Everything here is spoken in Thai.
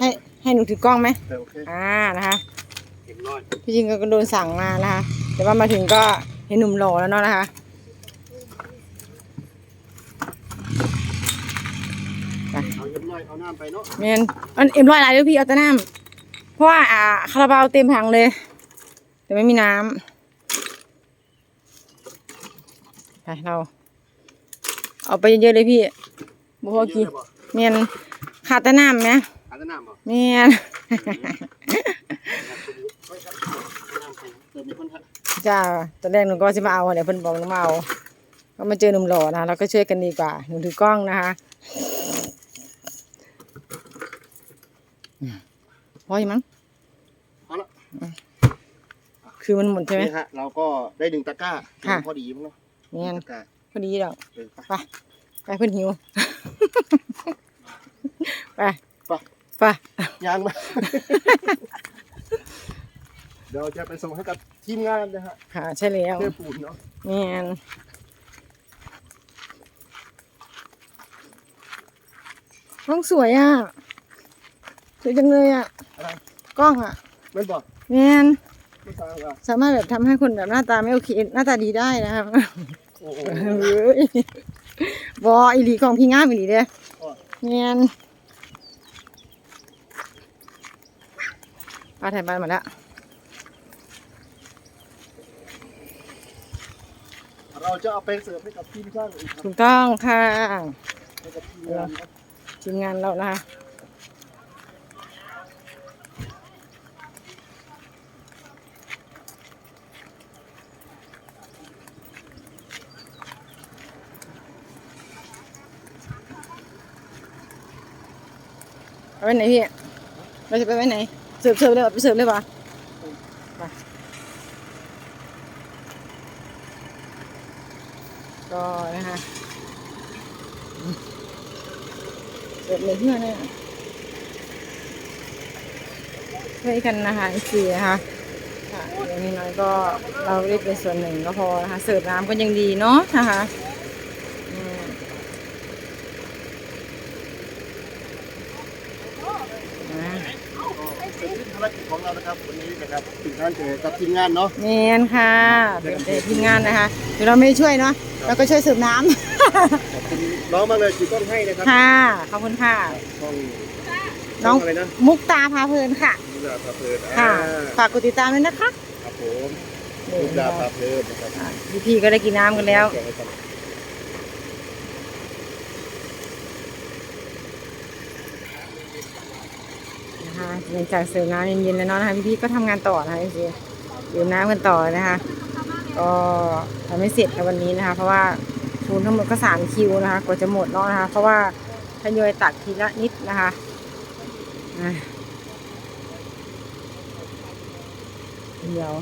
ให้ให้หนูถือกล้องไหมอ,อ่านะคะเห็นร้อยพี่จริงก็โดนสั่งมานะคะแต่ว่ามาถึงก็เห็นหนุ่มหล่อแล้วเนาะนะคะเอาเห็นร้อยเอาน้ำไปเนาะเมนอันเอ็มร้อยอะไรด้วยพี่เอาแต่น้ำเพราะว่าอ่าคาราบาวเต็มถังเลย แต่ไม่มีน้ำไปเรา เอาไปเยอะๆเลยพี่บัวกี่เยอะ เลยบ่เมนขาดแต่น้ำไหมอาบน้ำบ่เมนน้ำไปเติมมีคนทักจ้าตอนแรกหนูก็จะมาเอาเดี๋ยวเพิ่นบอกหนูมาเอาก็มาเจอหนุ่มหล่อนะคะเราก็ช่วยกันดีกว่าหนูถือกล้องนะคะอืมพออยู่มั้งเอาละคือมันหมดใช่ไหมนี่ฮะเราก็ได้หนึ่งตะกร้าค่ะพอดีมั้งเนาะเนียนตะกร้าพอดีดอกเออไปไปไปเพิ่นหิว ไปไปไปยางมาเดี๋ยวจะไปส่งให้กับทีมงานนะฮะค่ะใช่แล้วเทปูนเนาะเนียนห้องสวยอะสวยจังเลยอะอะไรกล้องอะไม่บอกเนียนไม่ฟังอะสามารถแบบทำให้คนแบบหน้าตาไม่โอเคหน้าตาดีได้นะครับโอ้โหเฮ้ยบออีหลีของพี่งามอีหลีเด้ออ๋อเนียน ป้าถ่ายบ้านมาแล้วเราจะเอาไปเสิร์ฟให้กับทีมช่างอีกครับถูกต้องค่ะให้กับทีมงานครับทีมงานเรานะคะเอาไปไหนพี่เราจะไปไว้ไหน เสิร์ฟเสิร์ฟเลยไปเสิร์ฟเลยปะก็นะคะเสิร์ฟเลยเพื่อนเนี่ยช่วยกันนะคะอีกทีนะคะค่ะอย่างนี้น้อยก็เราได้เป็นส่วนหนึ่งก็พอนะคะเสิร์ฟน้ำก็ยังดีเนาะนะคะอืม อ่า ก็เสร็จสิ้นภารกิจของเรานะครับวันนี้นะครับถึงท่านเจอกับทีมงานเนาะเมนค่ะเป็นเป็นทีมงานนะคะเดี๋ยวเราไม่ได้ช่วยเนาะเราก็ช่วยเสิร์ฟน้ขอบคุณน้องมากเลยที่ต้นให้นะครัำค่ะขอบคุณค่ะช่องน้องช่อะไรนะมุกตาพาเพลินค่ะลูกดาพาเพลินค่ะอ่าฝากกดติดตามด้วยนะคะครับผมนี่ลูกดาพาเพลินนะครับอะพี่ๆก็ได้กินน้ำกันแล้ว แกะให้กันนะคะหลังจากเสิร์ฟน้ำเย็นๆแล้วเนาะนะคะพี่ๆก็ทำงานต่อนะคะพี่ๆดื่มน้ำกันต่อนะคะ ก็ทำไม่เสร็จในวันนี้นะคะ เพราะว่าคูณทั้งหมดก็สามคิวนะคะกว่าจะหมดเนาะนะคะ เพราะว่าทยอยตักทีละนิดนะคะอะเดี๋ยว